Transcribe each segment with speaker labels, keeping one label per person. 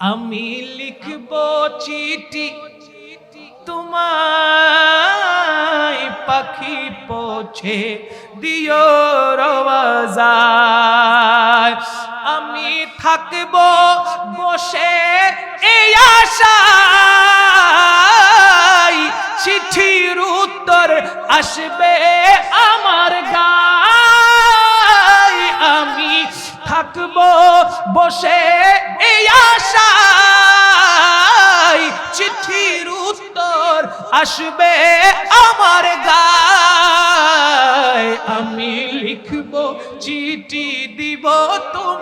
Speaker 1: আমি লিখব চিঠি তোমায় পাখি পৌঁছে দিও রওয়াজায়। আমি থাকব বসে এই আশায়। চিঠির উত্তর আসবে আমার আমি থাকব বসে এই আশায়। চিঠির উত্তর আসবে আমার গায়। আমি লিখব, চিঠি দিব তোমায়।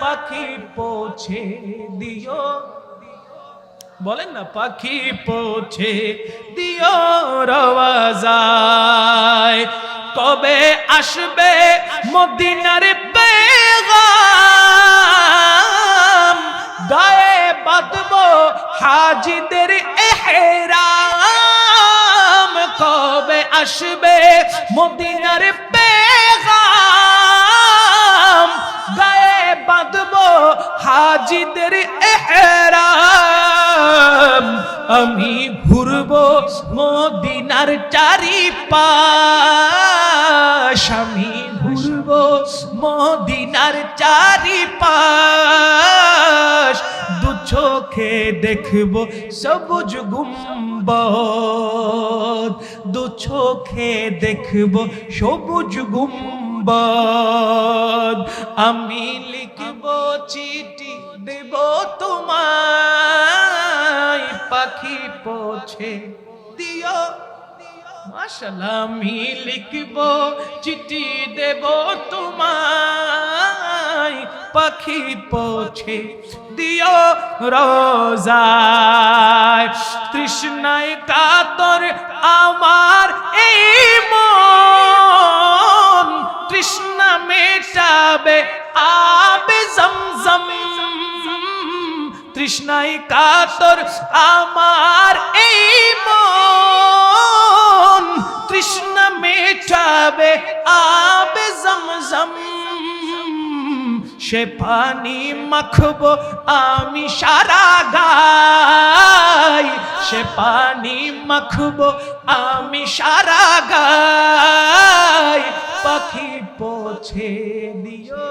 Speaker 1: পাখি পৌঁছে দিও। বলেন না, পাখি পৌঁছে দিও রওয়াজায় কবে আসবে মদিনার পেগাম? গায়ে বাঁধব হাজিদের এহরাম। কবে আসবে মদিনার পেগাম? গায়ে বাঁধব হাজিদের এহরাম। আমি মদিনার চারি পাশ আমি ঘুরব মদিনার চারি পাশ দু চোখে দেখব সবুজ গুম্বদ, দু চোখে দেখব সবুজ গুম্বদ। আমি লিখব চিঠি, দেব তোমায়, পাখি পৌঁছে দিও। মাশাল্লাহ, আমি লিখব, চিঠি দেব তোমায়। পাখি পৌঁছে দিও রোজায়। তৃষ্ণায় কাতর আমার এই মন তৃষ্ণায় কাতর আমার এই মন। তৃষ্ণা মেটাবে আবে জমজম। সে পানি মাখব আমি সারা গাই সে পানি মাখব আমি সারা গাই পাখি পৌঁছে দিও।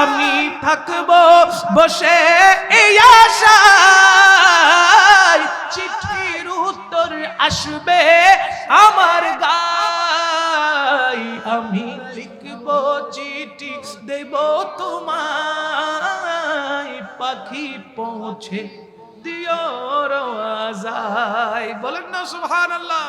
Speaker 1: আমি থাকব বসে এই আশায়। চিঠির উত্তর আসবে আমার গায়। আমি লিখব চিঠি, দেব তোমায়। পাখি পৌঁছে দিও রাজায় বলেন না, সুবহানাল্লাহ।